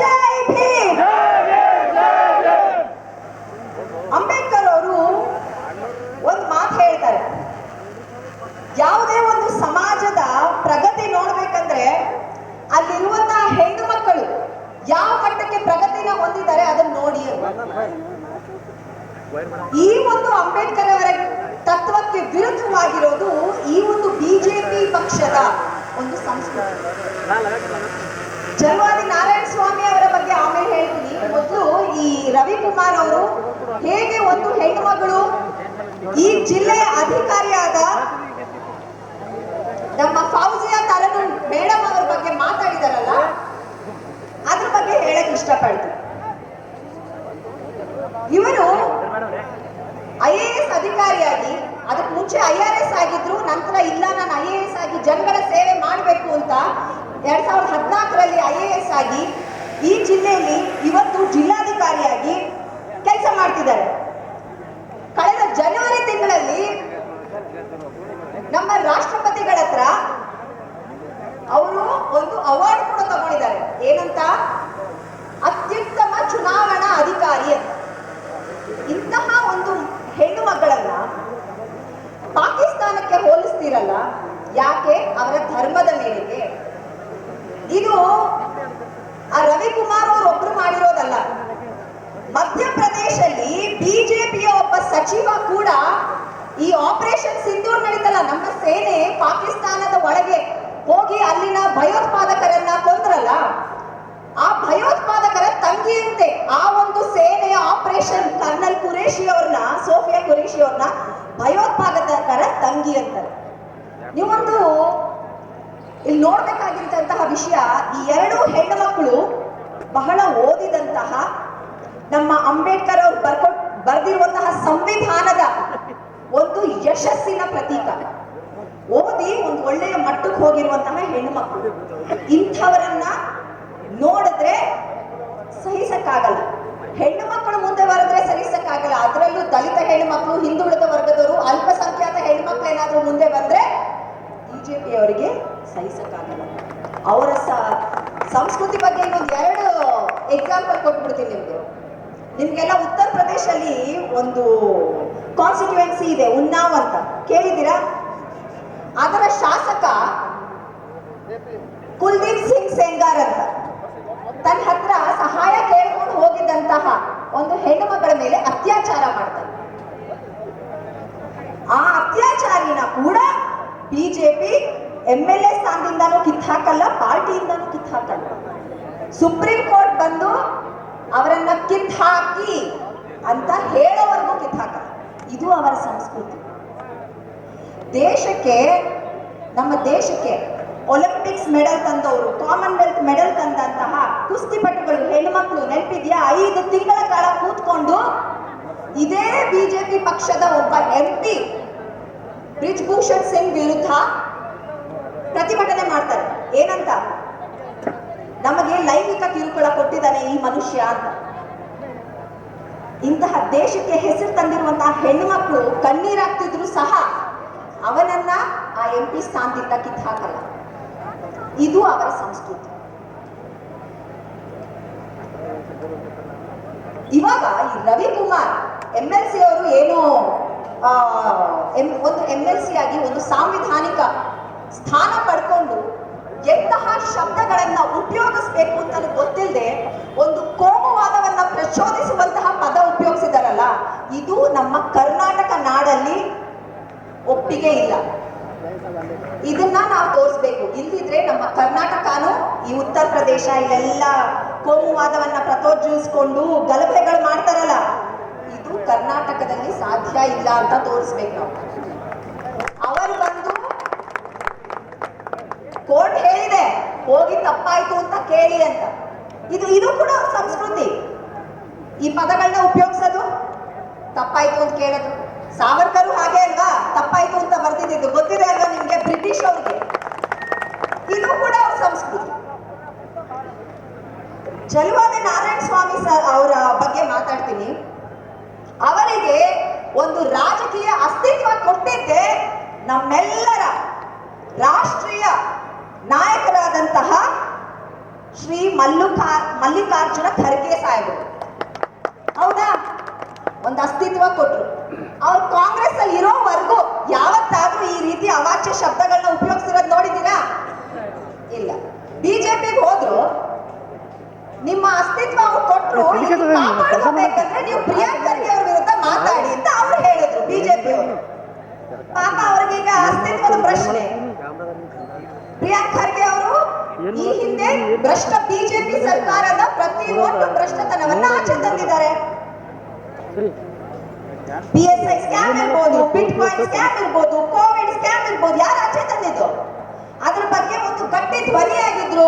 ಜೈ ಅಂಬೇಡ್ಕರ್ ಅವರು ಒಂದು ಮಾತು ಹೇಳ್ತಾರೆ. ಯಾವುದೇ ಒಂದು ಸಮಾಜದ ಪ್ರಗತಿ ನೋಡ್ಬೇಕಂದ್ರೆ ಅಲ್ಲಿರುವಂತಹ ಹೆಣ್ಣು ಮಕ್ಕಳು ಯಾವ ಮಟ್ಟಕ್ಕೆ ಪ್ರಗತಿನ ಹೊಂದಿದ್ದಾರೆ ಅದನ್ನ ನೋಡಿ ಈ ಒಂದು ಅಂಬೇಡ್ಕರ್ ಅವರ ತತ್ವಕ್ಕೆ ವಿರುದ್ಧವಾಗಿರೋದು ಈ ಒಂದು ಬಿಜೆಪಿ ಪಕ್ಷದ ಒಂದು ಸಂಸ್ಕೃತಿ. ಜನವಾದಿ ನಾರಾಯಣ ಸ್ವಾಮಿ ಅವರ ಬಗ್ಗೆ ಆಮೇಲೆ ಹೇಳ್ತೀನಿ. ಮೊದಲು ಈ ರವಿಕುಮಾರ್ ಅವರು ಹೇಗೆ ಒಂದು ಹೆಣ್ಮಗಳು ಈ ಜಿಲ್ಲೆಯ ಅಧಿಕಾರಿಯಾದ ನಮ್ಮ ಫೌಜಿಯಾ ತರನು ಮೇಡಮ್ ಅವರ ಬಗ್ಗೆ ಮಾತಾಡಿದಾರಲ್ಲ, ಅದ್ರ ಬಗ್ಗೆ ಹೇಳಕ್ ಇಷ್ಟಪಡ್ತೀನಿ. ಇವರು ಐ ಎ ಎಸ್ ಅಧಿಕಾರಿಯಾಗಿ, ಅದಕ್ಕೆ ಮುಂಚೆ ಐ ಆರ್ ಎಸ್ ಆಗಿದ್ರು, ನಂತರ ಇಲ್ಲ, ನಾನು ಐ ಎ ಎಸ್ ಆಗಿ ಜನಗಳ ಸೇವೆ ಮಾಡಬೇಕು ಅಂತ ಎರಡ್ ಸಾವಿರದ ಹದಿನಾಲ್ಕರಲ್ಲಿ ಐ ಎ ಎಸ್ ಆಗಿ ಈ ಜಿಲ್ಲೆಯಲ್ಲಿ ಇವತ್ತು ಜಿಲ್ಲಾಧಿಕಾರಿಯಾಗಿ ಕೆಲಸ ಮಾಡ್ತಿದ್ದಾರೆ. ಕಳೆದ ಜನವರಿ ತಿಂಗಳಲ್ಲಿ ನಮ್ಮ ರಾಷ್ಟ್ರಪತಿಗಳ ಹತ್ರ ಅವರು ಒಂದು ಅವಾರ್ಡ್ ಕೂಡ ತಗೊಂಡಿದ್ದಾರೆ. ಏನಂತ? ಅತ್ಯುತ್ತಮ ಚುನಾವಣಾ ಅಧಿಕಾರಿ ಅಂತ. ಇಂತಹ ಒಂದು ಹೆಣ್ಣು ಮಕ್ಕಳನ್ನ ಪಾಕಿಸ್ತಾನಕ್ಕೆ ಹೋಲಿಸ್ತಿರಲ್ಲ, ಯಾಕೆ? ಅವರ ಧರ್ಮದ ಮೇರೆಗೆ. ಇದು ಆ ರವಿಕುಮಾರ್ ಅವರು ಒಬ್ರು ಮಾಡಿರೋದಲ್ಲ. ಮಧ್ಯಪ್ರದೇಶಲ್ಲಿ ಬಿಜೆಪಿಯ ಒಬ್ಬ ಸಚಿವ ಕೂಡ ಈ ಆಪರೇಷನ್ ಸಿಂಧೂರ್ ನಡೀತಲ್ಲ, ನಮ್ಮ ಸೇನೆ ಪಾಕಿಸ್ತಾನದ ಒಳಗೆ ಹೋಗಿ ಅಲ್ಲಿನ ಭಯೋತ್ಪಾದಕರನ್ನ ಕೊಂದ್ರಲ್ಲ? ಆ ಭಯೋತ್ಪಾದಕರ ತಂಗಿಯಂತೆ ಆ ಒಂದು ಸೇನೆಯ ಆಪರೇಷನ್ ಕರ್ನಲ್ ಕುರೇಶಿ ಅವ್ರನ್ನ, ಸೋಫಿಯಾ ಕುರೇಶಿ ಅವ್ರನ್ನ ಭಯೋತ್ಪಾದಕರ ತಂಗಿ ಅಂತಾರೆ. ನೀವೊಂದು ಇಲ್ಲಿ ನೋಡ್ಬೇಕಾಗಿರ್ತಂತಹ ವಿಷಯ, ಈ ಎರಡು ಹೆಣ್ಣು ಮಕ್ಕಳು ಬಹಳ ಓದಿದಂತಹ ನಮ್ಮ ಅಂಬೇಡ್ಕರ್ ಅವರು ಬರ್ಕೊಟ್ ಬರೆದಿರುವಂತಹ ಸಂವಿಧಾನದ ಒಂದು ಯಶಸ್ಸಿನ ಪ್ರತೀಕ. ಓದಿ ಒಂದು ಒಳ್ಳೆಯ ಮಟ್ಟಕ್ಕೆ ಹೋಗಿರುವಂತಹ ಹೆಣ್ಮಕ್ಳು. ಇಂಥವರನ್ನ ನೋಡಿದ್ರೆ ಸಹಿಸಕ್ಕಾಗಲ್ಲ. ಹೆಣ್ಣು ಮಕ್ಕಳು ಮುಂದೆ ಬರೆದ್ರೆ ಸಹಿಸಕ್ಕಾಗಲ್ಲ. ಅದರಲ್ಲೂ ದಲಿತ ಹೆಣ್ಮಕ್ಳು, ಹಿಂದುಳಿದ ವರ್ಗದವರು, ಅಲ್ಪಸಂಖ್ಯಾತ ಹೆಣ್ಮಕ್ಳು ಏನಾದರೂ ಮುಂದೆ ಬಂದ್ರೆ ಬಿಜೆಪಿಯವರಿಗೆ ಸಹಿಸಕ್ಕಾಗಲ್ಲ. ಅವರ ಸಂಸ್ಕೃತಿ ಬಗ್ಗೆ ಇನ್ನೊಂದು ಎರಡು ಎಕ್ಸಾಂಪಲ್ ಕೊಟ್ಬಿಡ್ತೀನಿ ನಿಮ್ಗೆ. ನಿಮ್ಗೆಲ್ಲ ಉತ್ತರ ಪ್ರದೇಶಲ್ಲಿ ಒಂದು ಕಾನ್ಸ್ಟಿಟ್ಯೂಯೆನ್ಸಿ ಇದೆ, ಉನ್ನಾವ್ ಅಂತ. ಕೇಳಿದ್ದೀರಾ? ಅದರ ಶಾಸಕ ಕುಲ್ದೀಪ್ ಸಿಂಗ್ ಸೆಂಗಾರ್ ಅಂತ. ತನ್ನ ಹತ್ರ ಸಹಾಯ ಕೇಳ್ಕೊಂಡು ಹೋಗಿದ್ದಂತಹ ಒಂದು ಹೆಣ್ಣು ಮಗಳ ಮೇಲೆ ಅತ್ಯಾಚಾರ ಮಾಡ್ತಾನೆ ಆ ಅತ್ಯಾಚಾರಿನ ಕೂಡ ಬಿಜೆಪಿ ಎಂ ಎಲ್ ಎ ಸ್ಥಾನದಿಂದನೂ ಕಿತ್ತಾಕಲ್ಲ, ಪಾರ್ಟಿಯಿಂದನೂ ಕಿತ್ತಾಕಲ್ಲ. ಸುಪ್ರೀಂ ಕೋರ್ಟ್ ಬಂದು ಅವರನ್ನ ಕಿತ್ ಹಾಕಿ ಅಂತ ಹೇಳೋವರೆಗೂ ಕಿತ್ತಾಕಲ್ಲ ಇದು ಅವರ ಸಂಸ್ಕೃತಿ. ದೇಶಕ್ಕೆ, ನಮ್ಮ ದೇಶಕ್ಕೆ ಒಲಿಂಪಿಕ್ಸ್ ಮೆಡಲ್ ತಂದವರು ಕಾಮನ್ವೆಲ್ತ್ ಮೆಡಲ್ ತಂದಂತಹ ಕುಸ್ತಿಪಟುಗಳು ಹೆಣ್ಮಕ್ಳು ನೆನಪಿದ್ಯಾ? ಐದು ತಿಂಗಳ ಕಾಲ ಕೂತ್ಕೊಂಡು ಇದೇ ಬಿಜೆಪಿ ಪಕ್ಷದ ಒಬ್ಬ ಎಂ ಪಿ ಬ್ರಿಜ್ಭೂಷಣ್ ಸಿಂಗ್ ವಿರುದ್ಧ ಪ್ರತಿಭಟನೆ ಮಾಡ್ತಾರೆ. ಏನಂತ? ನಮಗೆ ಲೈಂಗಿಕ ಕಿರುಕುಳ ಕೊಟ್ಟಿದ್ದಾನೆ ಈ ಮನುಷ್ಯ ಅಂತ. ಇಂತಹ ದೇಶಕ್ಕೆ ಹೆಸರು ತಂದಿರುವಂತಹ ಹೆಣ್ಣು ಮಕ್ಕಳು ಕಣ್ಣೀರಾಗ್ತಿದ್ರು ಸಹ ಅವನನ್ನ ಆ ಎಂ ಪಿ ಸ್ಥಾನದಿಂದ ಕಿತ್ತಾಕಲ್ಲ ಇದು ಅವರ ಸಂಸ್ಕೃತಿ. ಇವಾಗ ಈ ರವಿಕುಮಾರ್ ಎಂ ಎಲ್ ಸಿ ಅವರು ಏನು ಒಂದು ಎಂ ಎಲ್ ಸಿ ಆಗಿ ಒಂದು ಸಾಂವಿಧಾನಿಕ ಸ್ಥಾನ ಪಡ್ಕೊಂಡು ಎಂತಹ ಶಬ್ದಗಳನ್ನ ಉಪಯೋಗಿಸ್ಬೇಕು ಅಂತ ಗೊತ್ತಿಲ್ಲದೆ ಒಂದು ಕೋಮುವಾದವನ್ನ ಪ್ರಚೋದಿಸುವಂತಹ ಪದ ಉಪಯೋಗಿಸಿದಾರಲ್ಲ, ಇದು ನಮ್ಮ ಕರ್ನಾಟಕ ನಾಡಲ್ಲಿ ಒಪ್ಪಿಗೆ ಇಲ್ಲ. ಇದನ್ನ ನಾವು ತೋರಿಸ್ಬೇಕು. ಇಲ್ದಿದ್ರೆ ನಮ್ಮ ಕರ್ನಾಟಕನು ಈ ಉತ್ತರ ಪ್ರದೇಶ ಇಲ್ಲೆಲ್ಲ ಕೋಮುವಾದವನ್ನ ಪ್ರಚೋದಿಸಿಕೊಂಡು ಗಲಭೆಗಳು ಮಾಡ್ತಾರಲ್ಲ, ಇದು ಕರ್ನಾಟಕದಲ್ಲಿ ಸಾಧ್ಯ ಇಲ್ಲ ಅಂತ ತೋರಿಸ್ಬೇಕು ನಾವು ಅವರು ಬಂದು ಕೋರ್ಟ್ ಹೇಳಿದೆ, ಹೋಗಿ ತಪ್ಪಾಯ್ತು ಅಂತ ಕೇಳಿ ಅಂತ. ಇದು ಇದು ಕೂಡ ಸಂಸ್ಕೃತಿ. ಈ ಪದಗಳನ್ನ ಉಪಯೋಗಿಸೋದು? ತಪ್ಪಾಯ್ತು ಅಂತ ಕೇಳೋದು ಸಾವರ್ಕರು ಹಾಗೆ ಅಲ್ವಾ? ತಪ್ಪಾಯ್ತು ಅಂತ ಬರ್ತಿದ್ದು ಗೊತ್ತಿದೆ ಅಲ್ವಾ ನಿಮ್ಗೆ? ಬ್ರಿಟಿಷ್ ಅವ್ರಿಗೆ. ಇದು ಕೂಡ ಅವ್ರ ಸಂಸ್ಕೃತಿ. ಚಲುವಾದ ನಾರಾಯಣ ಸ್ವಾಮಿ ಸರ್ ಅವರ ಬಗ್ಗೆ ಮಾತಾಡ್ತೀನಿ. ಅವರಿಗೆ ಒಂದು ರಾಜಕೀಯ ಅಸ್ತಿತ್ವ ಕೊಟ್ಟಿದ್ದೆ ನಮ್ಮೆಲ್ಲರ ರಾಷ್ಟ್ರೀಯ ನಾಯಕರಾದಂತಹ ಶ್ರೀ ಮಲ್ಲುಕಾ ಮಲ್ಲಿಕಾರ್ಜುನ ಖರ್ಗೆ ಸಾಹೇಬರು. ಹೌದಾ? ಒಂದು ಅಸ್ತಿತ್ವ ಕೊಟ್ರು. ಅವ್ರು ಕಾಂಗ್ರೆಸ್ ಅಲ್ಲಿ ಇರೋವರೆಗೂ ಯಾವತ್ತಾದ್ರೂ ಈ ರೀತಿ ಅವಾಚ್ಯ ಶಬ್ದಗಳನ್ನ ಉಪಯೋಗಿಸಿರೋದು ನೋಡಿದ್ದೀರಾ? ಇಲ್ಲ. ಬಿಜೆಪಿಗೆ ಹೋದ್ರು ನಿಮ್ಮ ಅಸ್ತಿತ್ವ ಅವ್ರು ಕೊಟ್ರು ಇದನ್ನ ಕಾಪಾಡ್ಕೋಬೇಕಂದ್ರೆ ನೀವು ಪ್ರಿಯಾಂಕ್ ಖರ್ಗೆ ಅವ್ರ ವಿರುದ್ಧ ಮಾತಾಡಿ ಅಂತ ಅವ್ರು ಹೇಳಿದ್ರು ಬಿಜೆಪಿ ಅವರು ಪಾಪ ಅವ್ರಿಗೆ ಈಗ ಅಸ್ತಿತ್ವದ ಪ್ರಶ್ನೆ. ಪ್ರಿಯಾಂಕ್ ಖರ್ಗೆ ಅವರು ಈ ಹಿಂದೆ ಭ್ರಷ್ಟ ಬಿಜೆಪಿ ಸರ್ಕಾರದ ಪ್ರತಿಯೊಂದು ಭ್ರಷ್ಟತನವನ್ನ ಆಚೆ ತಂದಿದ್ದಾರೆ. ಪಿ ಎಸ್ ಸ್ಕ್ಯಾಮ್ ಇರ್ಬೋದು ಬಿಟ್ ಕಾಯಿನ್ ಸ್ಕ್ಯಾಮ್ ಇರ್ಬೋದು ಕೋವಿಡ್ ಸ್ಕ್ಯಾಮ್ ಇರ್ಬೋದು ಯಾರು ಆಚೆ ತಂದಿದ್ದು? ಅದ್ರ ಬಗ್ಗೆ ಒಂದು ಗಟ್ಟಿ ಧ್ವನಿಯಾಗಿದ್ರು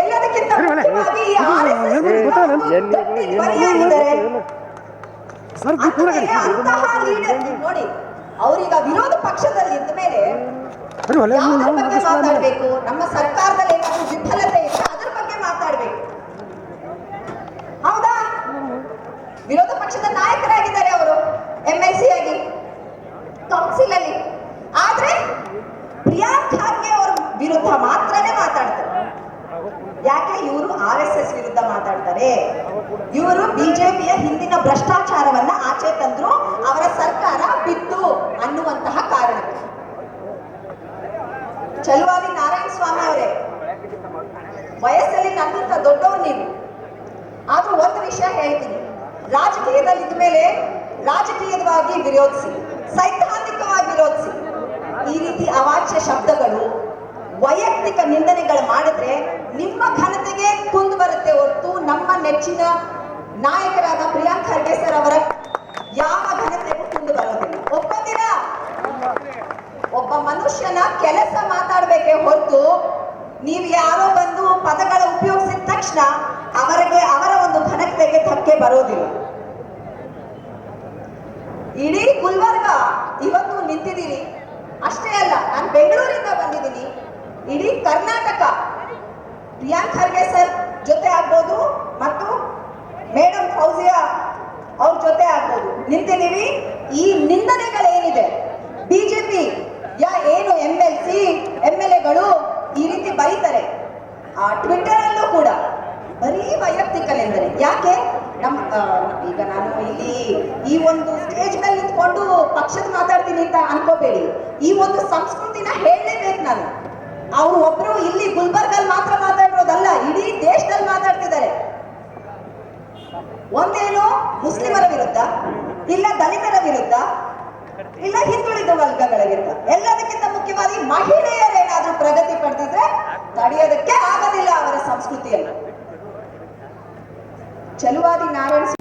ಎಲ್ಲದಕ್ಕಿಂತ ಮುಖ್ಯವಾಗಿ ಈ RSS ಗಟ್ಟಿ ಧ್ವನಿಯಾಗಿದ್ದಾರೆ ಸರ್ ಅಂಥದ್ರಲ್ಲಿ ಅಂತಹ ಲೀಡರ್ ನೋಡಿ ಅವ್ರೀಗ ವಿರೋಧ ಪಕ್ಷದಲ್ಲಿ ಇದ್ದ ಮೇಲೆ ಒಳ್ಳೆ ಯಾವ್ದ್ರ ಬಗ್ಗೆ ಮಾತಾಡಬೇಕು? ನಮ್ಮ ಸರ್ಕಾರದಲ್ಲಿ ಏನಾದರೂ ವಿಫಲತೆ ಇದೆ ಅದ್ರ ಬಗ್ಗೆ ಮಾತಾಡಬೇಕು. ಹೌದಾ? ವಿರೋಧ ಪಕ್ಷದ ನಾಯಕರಾಗಿದ್ದಾರೆ ಅವರು ಎಂ ಎಲ್ ಸಿ ಆಗಿ ಕೌನ್ಸಿಲ್ ಅಲ್ಲಿ. ಆದ್ರೆ ಪ್ರಿಯಾಂಕ್ ಖಾರ್ಗೆ ಅವರ ವಿರುದ್ಧ ಮಾತ್ರನೇ ಮಾತಾಡ್ತಾರೆ. ಯಾಕೆ? ಇವರು ಆರ್ ಎಸ್ ಎಸ್ ವಿರುದ್ಧ ಮಾತಾಡ್ತಾರೆ. ಇವರು ಬಿಜೆಪಿಯ ಹಿಂದಿನ ಭ್ರಷ್ಟಾಚಾರವನ್ನ ಆಚೆ ತಂದ್ರು ಅವರ ಸರ್ಕಾರ ಬಿತ್ತು ಅನ್ನುವಂತಹ ಕಾರಣಕ್ಕೆ. ಚಲುವಾದಿ ನಾರಾಯಣ ಸ್ವಾಮಿ ಅವರೇ, ವಯಸ್ಸಲ್ಲಿ ನನ್ನಿಂತ ದೊಡ್ಡವರು ನೀವು. ಆದ್ರೂ ಒಂದು ವಿಷಯ ಹೇಳ್ತೀನಿ. ರಾಜಕೀಯದಲ್ಲಿ ಇದ್ಮೇಲೆ ರಾಜಕೀಯವಾಗಿ ವಿರೋಧಿಸಿ, ಸೈದ್ಧಾಂತಿಕವಾಗಿ ವಿರೋಧಿಸಿ, ಈ ರೀತಿ ಅವಾಚ್ಯ ಶಬ್ದಗಳು, ವೈಯಕ್ತಿಕ ನಿಂದನೆಗಳು ಮಾಡಿದ್ರೆ ನಿಮ್ಮ ಘನತೆಗೆ ಕುಂದು ಬರುತ್ತೆ ಹೊರತು ನಮ್ಮ ನೆಚ್ಚಿನ ನಾಯಕರಾದ ಪ್ರಿಯಾಂಕ್ ಖರ್ಗೆ ಸರ್ ಅವರ ಯಾವ ಘನತೆಗೂ ಕುಂದು ಬರೋದಿಲ್ಲ. ಒಪ್ಪಂದಿರಾ? ಒಬ್ಬ ಮನುಷ್ಯನ ಕೆಲಸ ಮಾತಾಡಬೇಕೆ ಹೊರತು ನೀವು ಯಾರೋ ಬಂದು ಪದಗಳ ಉಪಯೋಗಿಸಿದ ತಕ್ಷಣ ಅವರಿಗೆ ಅವರ ಒಂದು ಘನತೆಗೆ ಧಕ್ಕೆ ಬರೋದಿಲ್ಲ. ಇಡೀ ಗುಲ್ಬರ್ಗ ಇವತ್ತು ನಿಂತಿದ್ದೀರಿ. ಅಷ್ಟೇ ಅಲ್ಲ, ನಾನು ಬೆಂಗಳೂರಿಂದ ಬಂದಿದ್ದೀನಿ. ಇಡೀ ಕರ್ನಾಟಕ ಪ್ರಿಯಾಂಕ್ ಖರ್ಗೆ ಸರ್ ಜೊತೆ ಆಗ್ಬೋದು ಮತ್ತು ಮೇಡಮ್ ಫೌಜಿಯಾ ಅವ್ರ ಜೊತೆ ಆಗ್ಬೋದು ನಿಂತಿದ್ದೀವಿ ಈ ನಿಂದನೆಗಳೇನಿದೆ ಬಿಜೆಪಿ ಯಾ ಏನು M L C M L ಎಗಳು ಈ ರೀತಿ ಬರೀತಾರೆ ಆ ಟ್ವಿಟ್ಟರ್ ಅಲ್ಲೂ ಕೂಡ ಬರೀ ವೈಯಕ್ತಿಕ ನಿಂದನೆ ಯಾಕೆ ನಮ್ಮ ಆ, ಈಗ ನಾನು ಇಲ್ಲಿ ಈ ಒಂದು ಸ್ಟೇಜ್ ಮೇಲೆ ನಿಂತ್ಕೊಂಡು ಪಕ್ಷದ ಮಾತಾಡ್ತೀನಿ ಅಂತ ಅನ್ಕೋಬೇಡಿ. ಈ ಒಂದು ಸಂಸ್ಕೃತಿನ ಹೇಳಲೇಬೇಕು ನಾನು. ಅವ್ರು ಒಬ್ರು ಇಲ್ಲಿ ಗುಲ್ಬರ್ಗಲ್ಲಿ ಮಾತ್ರ ಮಾತಾಡಿರೋದಲ್ಲ ಇಡೀ ದೇಶದಲ್ಲಿ ಮಾತಾಡ್ತಿದ್ದಾರೆ. ಒಂದೇನು ಮುಸ್ಲಿಮರ ವಿರುದ್ಧ, ಇಲ್ಲ ದಲಿತರ ವಿರುದ್ಧ, ಇಲ್ಲ ಹಿಂದುಳಿದ ವರ್ಗಗಳ ವಿರುದ್ಧ. ಎಲ್ಲದಕ್ಕಿಂತ ಮುಖ್ಯವಾಗಿ ಮಹಿಳೆಯರೇನಾದ್ರೂ ಪ್ರಗತಿ ಪಡೆದಿದ್ರೆ ತಡೆಯೋದಕ್ಕೆ ಆಗೋದಿಲ್ಲ ಅವರ ಸಂಸ್ಕೃತಿಯಲ್ಲಿ ಚಲುವಾದಿ ನಾರಾಯಣ